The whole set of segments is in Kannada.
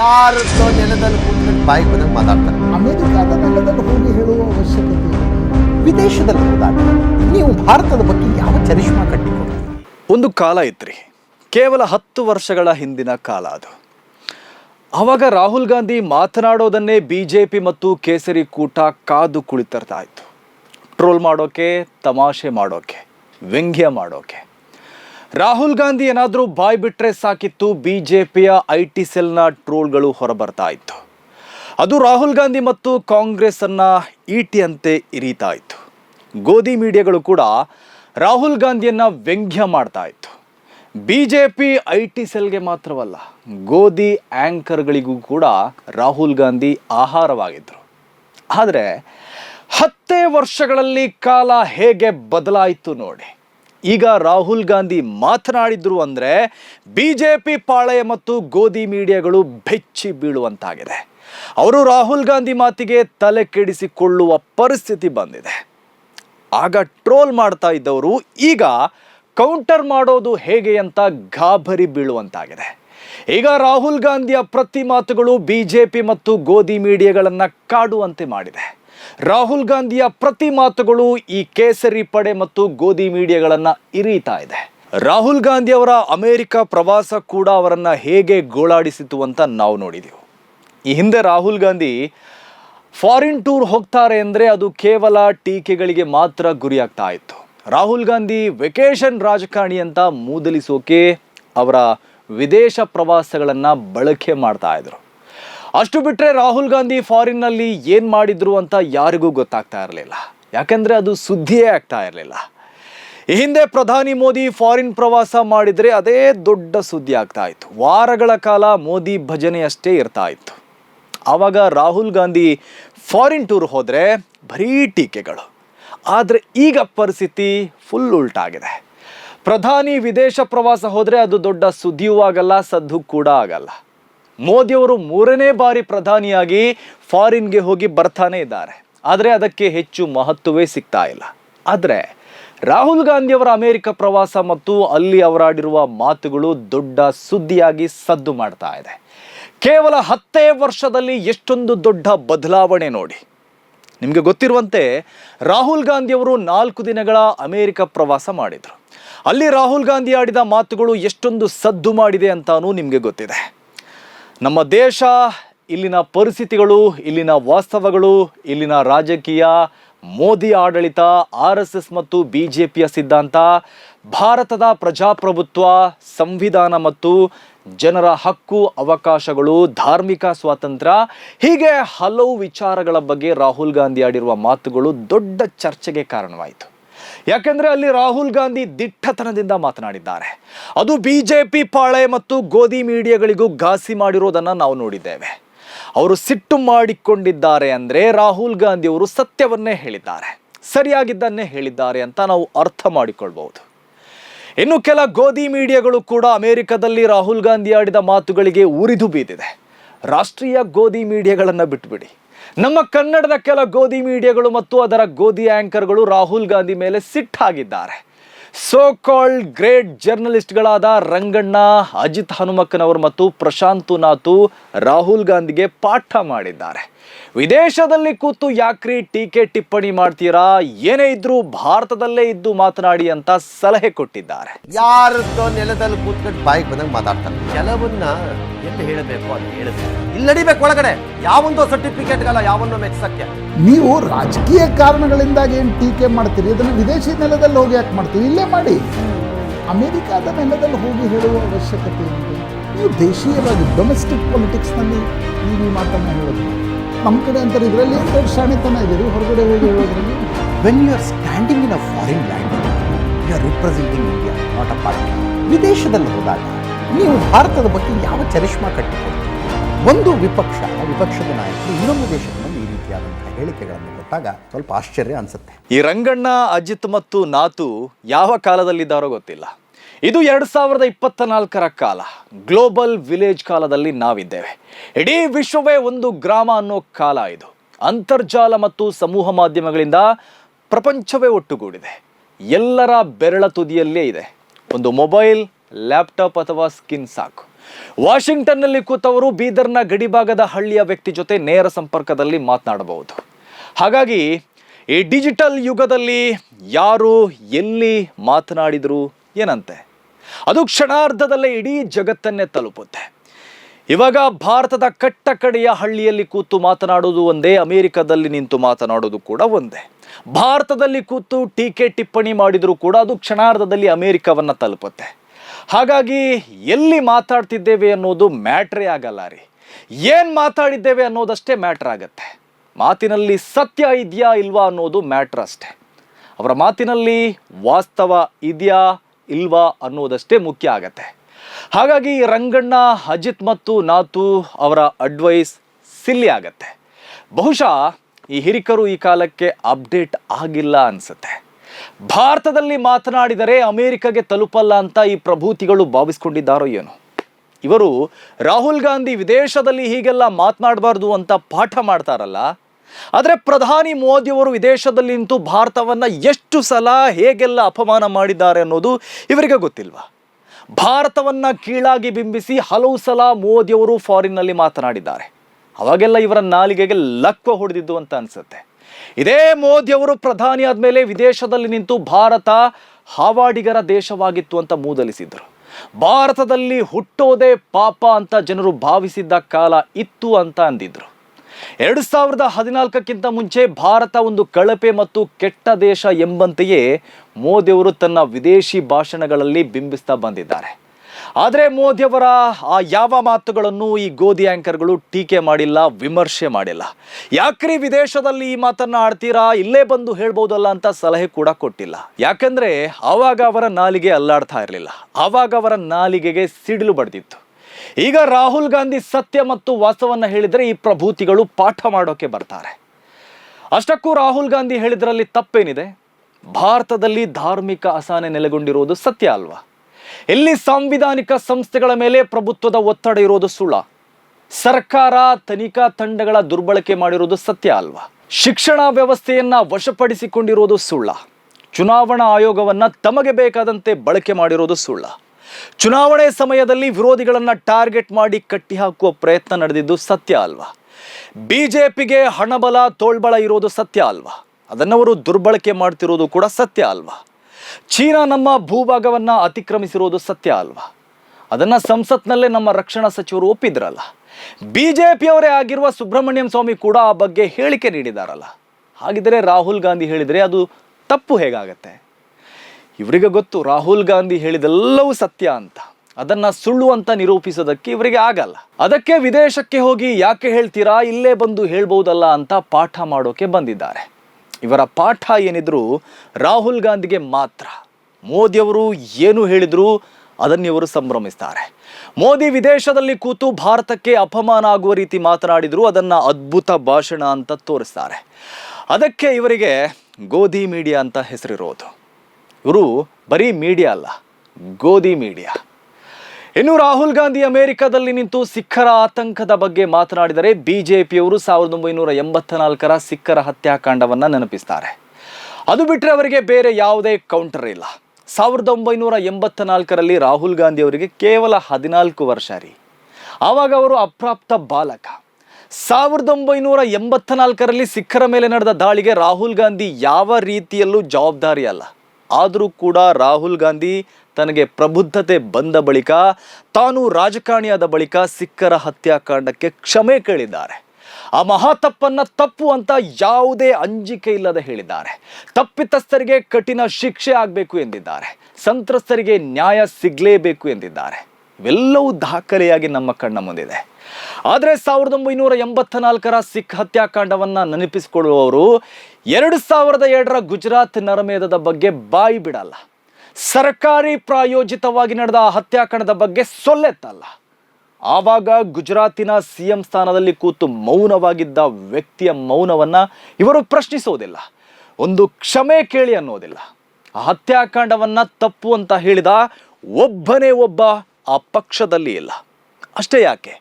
ಯಾರದ್ದೋ ನೆಲದಲ್ಲಿ ಕೂತ್ಕೊಂಡು ಬಾಯಿ ಬಂದಂಗೆ ಮಾತಾಡ್ತಾರೆ. ಅಮೆರಿಕಾದ ನೆಲದಲ್ಲಿ ಹೋಗಿ ಹೇಳುವ ಅವಶ್ಯಕತೆ ಇಲ್ಲ. ವಿದೇಶದಲ್ಲಿ ಹೋದಾಗ ನೀವು ಭಾರತದ ಬಗ್ಗೆ ಯಾವ ಚರಿಷ್ಮಾ ಕಟ್ಟಿಕೊಡ್ತೀರಿ? ಒಂದು ಕಾಲ ಇತ್ರಿ ಕೇವಲ ಹತ್ತು ವರ್ಷಗಳ ಹಿಂದಿನ ಕಾಲ ಅದು. ಆವಾಗ ರಾಹುಲ್ ಗಾಂಧಿ ಮಾತನಾಡೋದನ್ನೇ ಬಿ ಜೆ ಪಿ ಮತ್ತು ಕೇಸರಿ ಕೂಟ ಕಾದು ಕುಳಿತರ್ತಾ ಇತ್ತು ಟ್ರೋಲ್ ಮಾಡೋಕೆ ತಮಾಷೆ ಮಾಡೋಕೆ ವ್ಯಂಗ್ಯ ಮಾಡೋಕೆ. ರಾಹುಲ್ ಗಾಂಧಿ ಏನಾದರೂ ಬಾಯ್ ಬಿಟ್ರೆ ಸಾಕಿತ್ತು ಬಿ ಜೆ ಪಿಯ ಐ ಟಿ ಸೆಲ್ನ ಟ್ರೋಲ್ಗಳು ಹೊರಬರ್ತಾ ಇತ್ತು. ಅದು ರಾಹುಲ್ ಗಾಂಧಿ ಮತ್ತು ಕಾಂಗ್ರೆಸ್ಸನ್ನು ಈಟಿಯಂತೆ ಇರಿತಾ ಇತ್ತು. ಗೋಧಿ ಮೀಡಿಯಾಗಳು ಕೂಡ ರಾಹುಲ್ ಗಾಂಧಿಯನ್ನ ವ್ಯಂಗ್ಯ ಮಾಡ್ತಾ ಇತ್ತು. B J P I T ಸೆಲ್ಗೆ ಮಾತ್ರವಲ್ಲ, ಗೋಧಿ ಆ್ಯಂಕರ್ಗಳಿಗೂ ಕೂಡ ರಾಹುಲ್ ಗಾಂಧಿ ಆಹಾರವಾಗಿದ್ದರು ಆದರೆ ಹತ್ತೇ ವರ್ಷಗಳಲ್ಲಿ ಕಾಲ ಹೇಗೆ ಬದಲಾಯಿತು ನೋಡಿ. ಈಗ ರಾಹುಲ್ ಗಾಂಧಿ ಮಾತನಾಡಿದ್ರು ಅಂದರೆ ಬಿ ಜೆ ಪಿ ಪಾಳೆಯ ಮತ್ತು ಗೋಧಿ ಮೀಡಿಯಾಗಳು ಬೆಚ್ಚಿ ಬೀಳುವಂತಾಗಿದೆ. ಅವರು ರಾಹುಲ್ ಗಾಂಧಿ ಮಾತಿಗೆ ತಲೆ ಕೆಡಿಸಿಕೊಳ್ಳುವ ಪರಿಸ್ಥಿತಿ ಬಂದಿದೆ. ಆಗ ಟ್ರೋಲ್ ಮಾಡ್ತಾ ಇದ್ದವರು ಈಗ ಕೌಂಟರ್ ಮಾಡೋದು ಹೇಗೆ ಅಂತ ಗಾಬರಿ ಬೀಳುವಂತಾಗಿದೆ. ಈಗ ರಾಹುಲ್ ಗಾಂಧಿಯ ಪ್ರತಿ ಮಾತುಗಳು ಬಿ ಜೆ ಪಿ ಮತ್ತು ಗೋಧಿ ಮೀಡಿಯಾಗಳನ್ನು ಕಾಡುವಂತೆ ಮಾಡಿದೆ. ರಾಹುಲ್ ಗಾಂಧಿಯ ಪ್ರತಿ ಮಾತುಗಳು ಈ ಕೇಸರಿ ಪಡೆ ಮತ್ತು ಗೋಧಿ ಮೀಡಿಯಾಗಳನ್ನು ಇರಿತಾ ಇದೆ. ರಾಹುಲ್ ಗಾಂಧಿ ಅವರ ಅಮೆರಿಕ ಪ್ರವಾಸ ಕೂಡ ಅವರನ್ನ ಹೇಗೆ ಗೋಳಾಡಿಸಿತು ಅಂತ ನಾವು ನೋಡಿದೆವು. ಈ ಹಿಂದೆ ರಾಹುಲ್ ಗಾಂಧಿ ಫಾರಿನ್ ಟೂರ್ ಹೋಗ್ತಾರೆ ಅಂದರೆ ಅದು ಕೇವಲ ಟೀಕೆಗಳಿಗೆ ಮಾತ್ರ ಗುರಿಯಾಗ್ತಾ ಇತ್ತು. ರಾಹುಲ್ ಗಾಂಧಿ ವೆಕೇಷನ್ ರಾಜಕಾರಣಿ ಅಂತ ಮೂದಲಿಸೋಕೆ ಅವರ ವಿದೇಶ ಪ್ರವಾಸಗಳನ್ನು ಬಳಕೆ ಮಾಡ್ತಾ ಇದ್ರು. ಅಷ್ಟು ಬಿಟ್ಟರೆ ರಾಹುಲ್ ಗಾಂಧಿ ಫಾರಿನ್ನಲ್ಲಿ ಏನು ಮಾಡಿದ್ರು ಅಂತ ಯಾರಿಗೂ ಗೊತ್ತಾಗ್ತಾ ಇರಲಿಲ್ಲ. ಯಾಕೆಂದರೆ ಅದು ಸುದ್ದಿಯೇ ಆಗ್ತಾ ಇರಲಿಲ್ಲ. ಈ ಹಿಂದೆ ಪ್ರಧಾನಿ ಮೋದಿ ಫಾರಿನ್ ಪ್ರವಾಸ ಮಾಡಿದರೆ ಅದೇ ದೊಡ್ಡ ಸುದ್ದಿ ಆಗ್ತಾ ಇತ್ತು. ವಾರಗಳ ಕಾಲ ಮೋದಿ ಭಜನೆಯಷ್ಟೇ ಇರ್ತಾ ಇತ್ತು. ಆವಾಗ ರಾಹುಲ್ ಗಾಂಧಿ ಫಾರಿನ್ ಟೂರ್ ಹೋದರೆ ಬರೀ ಟೀಕೆಗಳು. ಆದರೆ ಈಗ ಪರಿಸ್ಥಿತಿ ಫುಲ್ ಉಲ್ಟಾಗಿದೆ. ಪ್ರಧಾನಿ ವಿದೇಶ ಪ್ರವಾಸ ಹೋದರೆ ಅದು ದೊಡ್ಡ ಸುದ್ದಿಯೂ ಆಗಲ್ಲ, ಸದ್ದು ಕೂಡ ಆಗಲ್ಲ. ಮೋದಿಯವರು ಮೂರನೇ ಬಾರಿ ಪ್ರಧಾನಿಯಾಗಿ ಫಾರಿನ್ಗೆ ಹೋಗಿ ಬರ್ತಾನೆ ಇದ್ದಾರೆ. ಆದರೆ ಅದಕ್ಕೆ ಹೆಚ್ಚು ಮಹತ್ವವೇ ಸಿಗ್ತಾ ಇಲ್ಲ. ಆದರೆ ರಾಹುಲ್ ಗಾಂಧಿಯವರ ಅಮೆರಿಕ ಪ್ರವಾಸ ಮತ್ತು ಅಲ್ಲಿ ಅವರಾಡಿರುವ ಮಾತುಗಳು ದೊಡ್ಡ ಸುದ್ದಿಯಾಗಿ ಸದ್ದು ಮಾಡ್ತಾ ಇದೆ. ಕೇವಲ ಹತ್ತೇ ವರ್ಷದಲ್ಲಿ ಎಷ್ಟೊಂದು ದೊಡ್ಡ ಬದಲಾವಣೆ ನೋಡಿ. ನಿಮಗೆ ಗೊತ್ತಿರುವಂತೆ ರಾಹುಲ್ ಗಾಂಧಿಯವರು ನಾಲ್ಕು ದಿನಗಳ ಅಮೆರಿಕ ಪ್ರವಾಸ ಮಾಡಿದರು. ಅಲ್ಲಿ ರಾಹುಲ್ ಗಾಂಧಿ ಆಡಿದ ಮಾತುಗಳು ಎಷ್ಟೊಂದು ಸದ್ದು ಮಾಡಿದೆ ಅಂತಾನೂ ನಿಮಗೆ ಗೊತ್ತಿದೆ. ನಮ್ಮ ದೇಶ, ಇಲ್ಲಿನ ಪರಿಸ್ಥಿತಿಗಳು, ಇಲ್ಲಿನ ವಾಸ್ತವಗಳು, ಇಲ್ಲಿನ ರಾಜಕೀಯ, ಮೋದಿ ಆಡಳಿತ, ಆರ್ ಎಸ್ ಎಸ್ ಮತ್ತು ಬಿ ಜೆ ಪಿಯ ಸಿದ್ಧಾಂತ, ಭಾರತದ ಪ್ರಜಾಪ್ರಭುತ್ವ, ಸಂವಿಧಾನ ಮತ್ತು ಜನರ ಹಕ್ಕು, ಅವಕಾಶಗಳು, ಧಾರ್ಮಿಕ ಸ್ವಾತಂತ್ರ್ಯ, ಹೀಗೆ ಹಲವು ವಿಚಾರಗಳ ಬಗ್ಗೆ ರಾಹುಲ್ ಗಾಂಧಿ ಆಡಿರುವ ಮಾತುಗಳು ದೊಡ್ಡ ಚರ್ಚೆಗೆ ಕಾರಣವಾಯಿತು. ಯಾಕೆಂದ್ರೆ ಅಲ್ಲಿ ರಾಹುಲ್ ಗಾಂಧಿ ದಿಟ್ಟತನದಿಂದ ಮಾತನಾಡಿದ್ದಾರೆ. ಅದು ಬಿ ಜೆ ಪಿ ಪಾಳೆ ಮತ್ತು ಗೋಧಿ ಮೀಡಿಯಾಗಳಿಗೂ ಘಾಸಿ ಮಾಡಿರೋದನ್ನು ನಾವು ನೋಡಿದ್ದೇವೆ. ಅವರು ಸಿಟ್ಟು ಮಾಡಿಕೊಂಡಿದ್ದಾರೆ ಅಂದ್ರೆ ರಾಹುಲ್ ಗಾಂಧಿ ಅವರು ಸತ್ಯವನ್ನೇ ಹೇಳಿದ್ದಾರೆ. ಸರಿಯಾಗಿದ್ದನ್ನೇ ಹೇಳಿದ್ದಾರೆ ಅಂತ ನಾವು ಅರ್ಥ ಮಾಡಿಕೊಳ್ಬಹುದು. ಇನ್ನು ಕೆಲ ಗೋಧಿ ಮೀಡಿಯಾಗಳು ಕೂಡ ಅಮೆರಿಕದಲ್ಲಿ ರಾಹುಲ್ ಗಾಂಧಿ ಆಡಿದ ಮಾತುಗಳಿಗೆ ಉರಿದು ಬೀದಿದೆ. ರಾಷ್ಟ್ರೀಯ ಗೋಧಿ ಮೀಡಿಯಾಗಳನ್ನು ಬಿಟ್ಬಿಡಿ. ನಮ್ಮ ಕನ್ನಡದ ಕೆಲ ಗೋಧಿ ಮೀಡಿಯಾಗಳು ಮತ್ತು ಅದರ ಗೋಧಿ ಆಂಕರ್ಗಳು ರಾಹುಲ್ ಗಾಂಧಿ ಮೇಲೆ ಸಿಟ್ಟಾಗಿದ್ದಾರೆ ಸೋ ಕಾಲ್ಡ್ ಗ್ರೇಟ್ ಜರ್ನಲಿಸ್ಟ್ಗಳಾದ ರಂಗಣ್ಣ, ಅಜಿತ್ ಹನುಮಕ್ಕನವರು ಮತ್ತು ಪ್ರಶಾಂತ್ ನಾಥು ರಾಹುಲ್ ಗಾಂಧಿಗೆ ಪಾಠ ಮಾಡಿದ್ದಾರೆ. ವಿದೇಶದಲ್ಲಿ ಕೂತು ಯಾಕ್ರಿ ಟೀಕೆ ಟಿಪ್ಪಣಿ ಮಾಡ್ತೀರಾ? ಏನೇ ಇದ್ರೂ ಭಾರತದಲ್ಲೇ ಇದ್ದು ಮಾತನಾಡಿ ಅಂತ ಸಲಹೆ ಕೊಟ್ಟಿದ್ದಾರೆ. ಯಾರದ್ದೋ ನೆಲದಲ್ಲಿ ಕೂತ್ಕೊಂಡು ಬಾಯಿಗೆ ಬಂದಂಗೆ ಮಾತಾಡ್ತಾರೆ. ಕೆಲವನ್ನ ಎಲ್ಲಿ ಹೇಳಬೇಕು ಅಂತ ಹೇಳಿದ್ರೆ ಇಲ್ಲಿ ನಡಿಬೇಕು ಒಳಗಡೆ. ಸರ್ಟಿಫಿಕೇಟ್ ಸರ್ಟಿಫಿಕೇಟ್ಗಲ್ಲ ಯಾವನ್ನೋ ಮೆಚ್ಚಕ್ಕೆ ನೀವು ರಾಜಕೀಯ ಕಾರಣಗಳಿಂದಾಗಿ ಏನು ಟೀಕೆ ಮಾಡ್ತೀರಿ? ಅದನ್ನು ವಿದೇಶಿ ನೆಲದಲ್ಲಿ ಹೋಗಿ ಯಾಕೆ ಮಾಡ್ತೀರಿ? ಇಲ್ಲೇ ಮಾಡಿ. ಅಮೆರಿಕಾದ ನೆಲದಲ್ಲಿ ಹೋಗಿ ಹೇಳುವ ಅವಶ್ಯಕತೆ ಇದೆ. ನೀವು ದೇಶೀಯವಾಗಿ ಡೊಮೆಸ್ಟಿಕ್ ಪೊಲಿಟಿಕ್ಸ್ನಲ್ಲಿ ನೀವು ಈ ಮಾತನ್ನು ಹೇಳೋದು ನಮ್ಮ ಕಡೆ ಅಂತಾರೆ ಇದರಲ್ಲಿ ದೊಡ್ಡ ಶಾಣೆತನ ಇದೆ? ಹೊರಗಡೆ ಹೋಗಿ ಹೇಳೋದ್ರಲ್ಲಿ? When you are standing in a foreign land you are representing India not a party ವಿದೇಶದಲ್ಲಿ ಹೋದಾಗ ನೀವು ಭಾರತದ ಬಗ್ಗೆ ಯಾವ ಚರಿಷ್ಮಾ ಕಟ್ಟಿಕೊಡ್ತೀರಿ ಒಂದು ವಿಪಕ್ಷ ವಿಪಕ್ಷದ ನಾಯಕರು ಇನ್ನೊಂದು ದೇಶಗಳಲ್ಲಿ ಈ ರೀತಿಯಾದಂತಹ ಹೇಳಿಕೆಗಳನ್ನು ಕೊಟ್ಟಾಗ ಸ್ವಲ್ಪ ಆಶ್ಚರ್ಯ ಅನಿಸುತ್ತೆ. ಈ ರಂಗಣ್ಣ ಅಜಿತ್ ಮತ್ತು ನಾತು ಯಾವ ಕಾಲದಲ್ಲಿದ್ದಾರೋ ಗೊತ್ತಿಲ್ಲ. ಇದು ಎರಡು ಸಾವಿರದ ಇಪ್ಪತ್ತ ನಾಲ್ಕರ ಕಾಲ. ಗ್ಲೋಬಲ್ ವಿಲೇಜ್ ಕಾಲದಲ್ಲಿ ನಾವಿದ್ದೇವೆ. ಇಡೀ ವಿಶ್ವವೇ ಒಂದು ಗ್ರಾಮ ಅನ್ನೋ ಕಾಲ ಇದು. ಅಂತರ್ಜಾಲ ಮತ್ತು ಸಮೂಹ ಮಾಧ್ಯಮಗಳಿಂದ ಪ್ರಪಂಚವೇ ಒಟ್ಟುಗೂಡಿದೆ. ಎಲ್ಲರ ಬೆರಳ ತುದಿಯಲ್ಲೇ ಇದೆ. ಒಂದು ಮೊಬೈಲ್, ಲ್ಯಾಪ್ಟಾಪ್ ಅಥವಾ ಸ್ಕಿನ್ ಸಾಕು. ವಾಷಿಂಗ್ಟನ್ನಲ್ಲಿ ಕೂತವರು ಬೀದರ್ನ ಗಡಿಭಾಗದ ಹಳ್ಳಿಯ ವ್ಯಕ್ತಿ ಜೊತೆ ನೇರ ಸಂಪರ್ಕದಲ್ಲಿ ಮಾತನಾಡಬಹುದು. ಹಾಗಾಗಿ ಈ ಡಿಜಿಟಲ್ ಯುಗದಲ್ಲಿ ಯಾರು ಎಲ್ಲಿ ಮಾತನಾಡಿದರು ಏನಂತೆ? ಅದು ಕ್ಷಣಾರ್ಧದಲ್ಲೇ ಇಡೀ ಜಗತ್ತನ್ನೇ ತಲುಪುತ್ತೆ. ಇವಾಗ ಭಾರತದ ಕಟ್ಟ ಕಡೆಯ ಹಳ್ಳಿಯಲ್ಲಿ ಕೂತು ಮಾತನಾಡೋದು ಒಂದೇ, ಅಮೆರಿಕದಲ್ಲಿ ನಿಂತು ಮಾತನಾಡೋದು ಕೂಡ ಒಂದೇ. ಭಾರತದಲ್ಲಿ ಕೂತು ಟೀಕೆ ಟಿಪ್ಪಣಿ ಮಾಡಿದರೂ ಕೂಡ ಅದು ಕ್ಷಣಾರ್ಧದಲ್ಲಿ ಅಮೆರಿಕವನ್ನು ತಲುಪುತ್ತೆ. ಹಾಗಾಗಿ ಎಲ್ಲಿ ಮಾತಾಡ್ತಿದ್ದೇವೆ ಅನ್ನೋದು ಮ್ಯಾಟ್ರೇ ಆಗಲ್ಲ ರೀ. ಏನು ಮಾತಾಡಿದ್ದೇವೆ ಅನ್ನೋದಷ್ಟೇ ಮ್ಯಾಟ್ರ್ ಆಗತ್ತೆ. ಮಾತಿನಲ್ಲಿ ಸತ್ಯ ಇದೆಯಾ ಇಲ್ವಾ ಅನ್ನೋದು ಮ್ಯಾಟ್ರ್ ಅಷ್ಟೇ. ಅವರ ಮಾತಿನಲ್ಲಿ ವಾಸ್ತವ ಇದೆಯಾ ಇಲ್ವಾ ಅನ್ನೋದಷ್ಟೇ ಮುಖ್ಯ ಆಗತ್ತೆ. ಹಾಗಾಗಿ ರಂಗಣ್ಣ, ಅಜಿತ್ ಮತ್ತು ನಾತು ಅವರ ಅಡ್ವೈಸ್ ಸಿಲ್ಲಿ ಆಗತ್ತೆ. ಬಹುಶಃ ಈ ಹಿರಿಕರು ಈ ಕಾಲಕ್ಕೆ ಅಪ್ಡೇಟ್ ಆಗಿಲ್ಲ ಅನ್ಸುತ್ತೆ. ಭಾರತದಲ್ಲಿ ಮಾತನಾಡಿದರೆ ಅಮೆರಿಕಗೆ ತಲುಪಲ್ಲ ಅಂತ ಈ ಪ್ರಭೂತಿಗಳು ಭಾವಿಸ್ಕೊಂಡಿದ್ದಾರೋ ಏನು. ಇವರು ರಾಹುಲ್ ಗಾಂಧಿ ವಿದೇಶದಲ್ಲಿ ಹೀಗೆಲ್ಲ ಮಾತನಾಡಬಾರ್ದು ಅಂತ ಪಾಠ ಮಾಡ್ತಾರಲ್ಲ ಆದರೆ ಪ್ರಧಾನಿ ಮೋದಿಯವರು ವಿದೇಶದಲ್ಲಿ ನಿಂತು ಭಾರತವನ್ನು ಎಷ್ಟು ಸಲ ಹೇಗೆಲ್ಲ ಅಪಮಾನ ಮಾಡಿದ್ದಾರೆ ಅನ್ನೋದು ಇವರಿಗೆ ಗೊತ್ತಿಲ್ವಾ? ಭಾರತವನ್ನು ಕೀಳಾಗಿ ಬಿಂಬಿಸಿ ಹಲವು ಸಲ ಮೋದಿಯವರು ಫಾರಿನ್ನಲ್ಲಿ ಮಾತನಾಡಿದ್ದಾರೆ. ಅವಾಗೆಲ್ಲ ಇವರ ನಾಲಿಗೆಗೆ ಲಕ್ವ ಹೊಡೆದಿದ್ದು ಅಂತ ಅನಿಸುತ್ತೆ. ಇದೇ ಮೋದಿಯವರು ಪ್ರಧಾನಿ ಆದಮೇಲೆ ವಿದೇಶದಲ್ಲಿ ನಿಂತು ಭಾರತ ಹಾವಾಡಿಗರ ದೇಶವಾಗಿತ್ತು ಅಂತ ಮೂದಲಿಸಿದ್ರು. ಭಾರತದಲ್ಲಿ ಹುಟ್ಟೋದೇ ಪಾಪ ಅಂತ ಜನರು ಭಾವಿಸಿದ್ದ ಕಾಲ ಇತ್ತು ಅಂತ ಅಂದಿದ್ರು. ಎರಡು ಸಾವಿರದ ಹದಿನಾಲ್ಕಕ್ಕಿಂತ ಮುಂಚೆ ಭಾರತ ಒಂದು ಕಳಪೆ ಮತ್ತು ಕೆಟ್ಟ ದೇಶ ಎಂಬಂತೆಯೇ ಮೋದಿಯವರು ತನ್ನ ವಿದೇಶಿ ಭಾಷಣಗಳಲ್ಲಿ ಬಿಂಬಿಸ್ತಾ ಬಂದಿದ್ದಾರೆ. ಆದರೆ ಮೋದಿಯವರ ಆ ಯಾವ ಮಾತುಗಳನ್ನು ಈ ಗೋಧಿ ಆ್ಯಂಕರ್ಗಳು ಟೀಕೆ ಮಾಡಿಲ್ಲ, ವಿಮರ್ಶೆ ಮಾಡಿಲ್ಲ. ಯಾಕ್ರಿ ವಿದೇಶದಲ್ಲಿ ಈ ಮಾತನ್ನ ಆಡ್ತೀರಾ, ಇಲ್ಲೇ ಬಂದು ಹೇಳ್ಬೋದಲ್ಲ ಅಂತ ಸಲಹೆ ಕೂಡ ಕೊಟ್ಟಿಲ್ಲ. ಯಾಕಂದ್ರೆ ಆವಾಗ ಅವರ ನಾಲಿಗೆ ಅಲ್ಲಾಡ್ತಾ ಇರಲಿಲ್ಲ. ಆವಾಗ ಅವರ ನಾಲಿಗೆಗೆ ಸಿಡಿಲು ಬಡ್ದಿತ್ತು. ಈಗ ರಾಹುಲ್ ಗಾಂಧಿ ಸತ್ಯ ಮತ್ತು ವಾಸ್ತವನ್ನು ಹೇಳಿದರೆ ಈ ಪ್ರಭೂತಿಗಳು ಪಾಠ ಮಾಡೋಕೆ ಬರ್ತಾರೆ. ಅಷ್ಟಕ್ಕೂ ರಾಹುಲ್ ಗಾಂಧಿ ಹೇಳಿದ್ರಲ್ಲಿ ತಪ್ಪೇನಿದೆ? ಭಾರತದಲ್ಲಿ ಧಾರ್ಮಿಕ ಅಸಹನೆ ನೆಲೆಗೊಂಡಿರುವುದು ಸತ್ಯ ಅಲ್ವಾ? ಎಲ್ಲಿ ಸಾಂವಿಧಾನಿಕ ಸಂಸ್ಥೆಗಳ ಮೇಲೆ ಪ್ರಭುತ್ವದ ಒತ್ತಡ ಇರೋದು ಸುಳ್ಳ? ಸರ್ಕಾರ ತನಿಖಾ ತಂಡಗಳ ದುರ್ಬಳಕೆ ಮಾಡಿರುವುದು ಸತ್ಯ ಅಲ್ವಾ? ಶಿಕ್ಷಣ ವ್ಯವಸ್ಥೆಯನ್ನ ವಶಪಡಿಸಿಕೊಂಡಿರುವುದು ಸುಳ್ಳ? ಚುನಾವಣಾ ಆಯೋಗವನ್ನ ತಮಗೆ ಬೇಕಾದಂತೆ ಬಳಕೆ ಮಾಡಿರೋದು ಸುಳ್ಳ? ಚುನಾವಣೆ ಸಮಯದಲ್ಲಿ ವಿರೋಧಿಗಳನ್ನು ಟಾರ್ಗೆಟ್ ಮಾಡಿ ಕಟ್ಟಿ ಹಾಕುವ ಪ್ರಯತ್ನ ನಡೆದಿದ್ದು ಸತ್ಯ ಅಲ್ವಾ? ಬಿಜೆಪಿಗೆ ಹಣಬಲ, ತೋಳ್ಬಳ ಇರೋದು ಸತ್ಯ ಅಲ್ವಾ? ಅದನ್ನವರು ದುರ್ಬಳಕೆ ಮಾಡ್ತಿರೋದು ಕೂಡ ಸತ್ಯ ಅಲ್ವಾ? ಚೀನಾ ನಮ್ಮ ಭೂಭಾಗವನ್ನ ಅತಿಕ್ರಮಿಸಿರೋದು ಸತ್ಯ ಅಲ್ವಾ? ಅದನ್ನ ಸಂಸತ್ನಲ್ಲೇ ನಮ್ಮ ರಕ್ಷಣಾ ಸಚಿವರು ಒಪ್ಪಿದ್ರಲ್ಲ? ಬಿಜೆಪಿಯವರೇ ಆಗಿರುವ ಸುಬ್ರಹ್ಮಣ್ಯಂ ಸ್ವಾಮಿ ಕೂಡ ಆ ಬಗ್ಗೆ ಹೇಳಿಕೆ ನೀಡಿದಾರಲ್ಲ? ಹಾಗಿದ್ರೆ ರಾಹುಲ್ ಗಾಂಧಿ ಹೇಳಿದರೆ ಅದು ತಪ್ಪು ಹೇಗಾಗತ್ತೆ? ಇವರಿಗೆ ಗೊತ್ತು, ರಾಹುಲ್ ಗಾಂಧಿ ಹೇಳಿದೆಲ್ಲವೂ ಸತ್ಯ ಅಂತ. ಅದನ್ನ ಸುಳ್ಳು ಅಂತ ನಿರೂಪಿಸೋದಕ್ಕೆ ಇವರಿಗೆ ಆಗಲ್ಲ. ಅದಕ್ಕೆ ವಿದೇಶಕ್ಕೆ ಹೋಗಿ ಯಾಕೆ ಹೇಳ್ತೀರಾ, ಇಲ್ಲೇ ಬಂದು ಹೇಳ್ಬೋದಲ್ಲ ಅಂತ ಪಾಠ ಮಾಡೋಕೆ ಬಂದಿದ್ದಾರೆ. ಇವರ ಪಾಠ ಏನಿದ್ರು ರಾಹುಲ್ ಗಾಂಧಿಗೆ ಮಾತ್ರ. ಮೋದಿಯವರು ಏನು ಹೇಳಿದ್ರು ಅದನ್ನಿವರು ಸಂಭ್ರಮಿಸ್ತಾರೆ. ಮೋದಿ ವಿದೇಶದಲ್ಲಿ ಕೂತು ಭಾರತಕ್ಕೆ ಅಪಮಾನ ಆಗುವ ರೀತಿ ಮಾತನಾಡಿದ್ರು, ಅದನ್ನ ಅದ್ಭುತ ಭಾಷಣ ಅಂತ ತೋರಿಸ್ತಾರೆ. ಅದಕ್ಕೆ ಇವರಿಗೆ ಗೋಧಿ ಮೀಡಿಯಾ ಅಂತ ಹೆಸರಿರೋದು. ಇವರು ಬರೀ ಮೀಡಿಯಾ ಅಲ್ಲ, ಗೋಧಿ ಮೀಡಿಯಾ ಇನ್ನು ರಾಹುಲ್ ಗಾಂಧಿ ಅಮೆರಿಕದಲ್ಲಿ ನಿಂತು ಸಿಖ್ಖರ ಆತಂಕದ ಬಗ್ಗೆ ಮಾತನಾಡಿದರೆ ಬಿಜೆಪಿಯವರು ಸಾವಿರದ ಒಂಬೈನೂರ ಎಂಬತ್ತ ನಾಲ್ಕರ ಸಿಖ್ಖರ ಹತ್ಯಾಕಾಂಡವನ್ನು ನೆನಪಿಸ್ತಾರೆ. ಅದು ಬಿಟ್ಟರೆ ಅವರಿಗೆ ಬೇರೆ ಯಾವುದೇ ಕೌಂಟರ್ ಇಲ್ಲ. ಸಾವಿರದ ಒಂಬೈನೂರ ಎಂಬತ್ತ ನಾಲ್ಕರಲ್ಲಿ ರಾಹುಲ್ ಗಾಂಧಿ ಅವರಿಗೆ ಕೇವಲ ಹದಿನಾಲ್ಕು ವರ್ಷ ರೀ. ಆವಾಗ ಅವರು ಅಪ್ರಾಪ್ತ ಬಾಲಕ. ಸಾವಿರದ ಒಂಬೈನೂರ ಎಂಬತ್ತ ನಾಲ್ಕರಲ್ಲಿ ಸಿಖ್ಖರ ಮೇಲೆ ನಡೆದ ದಾಳಿಗೆ ರಾಹುಲ್ ಗಾಂಧಿ ಯಾವ ರೀತಿಯಲ್ಲೂ ಜವಾಬ್ದಾರಿ ಅಲ್ಲ. ಆದರೂ ಕೂಡ ರಾಹುಲ್ ಗಾಂಧಿ ತನಗೆ ಪ್ರಬುದ್ಧತೆ ಬಂದ ಬಳಿಕ, ತಾನು ರಾಜಕಾರಣಿಯಾದ ಬಳಿಕ ಸಿಖ್ಖರ ಹತ್ಯಾಕಾಂಡಕ್ಕೆ ಕ್ಷಮೆ ಕೇಳಿದ್ದಾರೆ. ಆ ಮಹಾ ತಪ್ಪನ್ನ ತಪ್ಪು ಅಂತ ಯಾವುದೇ ಅಂಜಿಕೆ ಇಲ್ಲದೆ ಹೇಳಿದ್ದಾರೆ. ತಪ್ಪಿತಸ್ಥರಿಗೆ ಕಠಿಣ ಶಿಕ್ಷೆ ಆಗಬೇಕು ಎಂದಿದ್ದಾರೆ. ಸಂತ್ರಸ್ತರಿಗೆ ನ್ಯಾಯ ಸಿಗಲೇಬೇಕು ಎಂದಿದ್ದಾರೆ. ಇವೆಲ್ಲವೂ ದಾಖಲೆಯಾಗಿ ನಮ್ಮ ಕಣ್ಣ ಮುಂದಿದೆ. ಆದರೆ ಸಾವಿರದ ಒಂಬೈನೂರ ಎಂಬತ್ತ ನಾಲ್ಕರ ಸಿಖ್ ಹತ್ಯಾಕಾಂಡವನ್ನ ನೆನಪಿಸಿಕೊಳ್ಳುವವರು ಎರಡು ಸಾವಿರದ ಎರಡರ ಗುಜರಾತ್ ನರಮೇಧದ ಬಗ್ಗೆ ಬಾಯಿ ಬಿಡಲ್ಲ. ಸರ್ಕಾರಿ ಪ್ರಾಯೋಜಿತವಾಗಿ ನಡೆದ ಆ ಹತ್ಯಾಕಾಂಡದ ಬಗ್ಗೆ ಸೊಲ್ಲೆತ್ತಲ್ಲ. ಆವಾಗ ಗುಜರಾತಿನ ಸಿ ಎಂ ಸ್ಥಾನದಲ್ಲಿ ಕೂತು ಮೌನವಾಗಿದ್ದ ವ್ಯಕ್ತಿಯ ಮೌನವನ್ನ ಇವರು ಪ್ರಶ್ನಿಸೋದಿಲ್ಲ ಒಂದು ಕ್ಷಮೆ ಕೇಳಿ ಅನ್ನೋದಿಲ್ಲ ಆ ಹತ್ಯಾಕಾಂಡವನ್ನ ತಪ್ಪು ಅಂತ ಹೇಳಿದ ಒಬ್ಬನೇ ಒಬ್ಬ ಆ ಪಕ್ಷದಲ್ಲಿ ಇಲ್ಲ. ಅಷ್ಟೇ ಯಾಕೆ?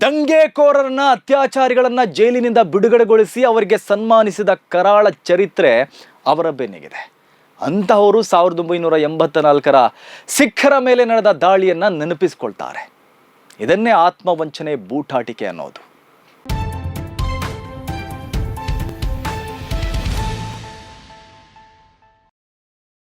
ದಂಗೆಕೋರರನ್ನ ಅತ್ಯಾಚಾರಿಗಳನ್ನ ಜೈಲಿನಿಂದ ಬಿಡುಗಡೆಗೊಳಿಸಿ ಅವರಿಗೆ ಸನ್ಮಾನಿಸಿದ ಕರಾಳ ಚರಿತ್ರೆ ಅವರ ಬೆನ್ನಿಗಿದೆ. ಅಂತಹವರು ಸಾವಿರದ ಒಂಬೈನೂರ ಎಂಬತ್ತ ನಾಲ್ಕರ ಸಿಖ್ಖರ ಮೇಲೆ ನಡೆದ ದಾಳಿಯನ್ನ ನೆನಪಿಸಿಕೊಳ್ತಾರೆ. ಇದನ್ನೇ ಆತ್ಮವಂಚನೆ ಬೂಟಾಟಿಕೆ ಅನ್ನೋದು.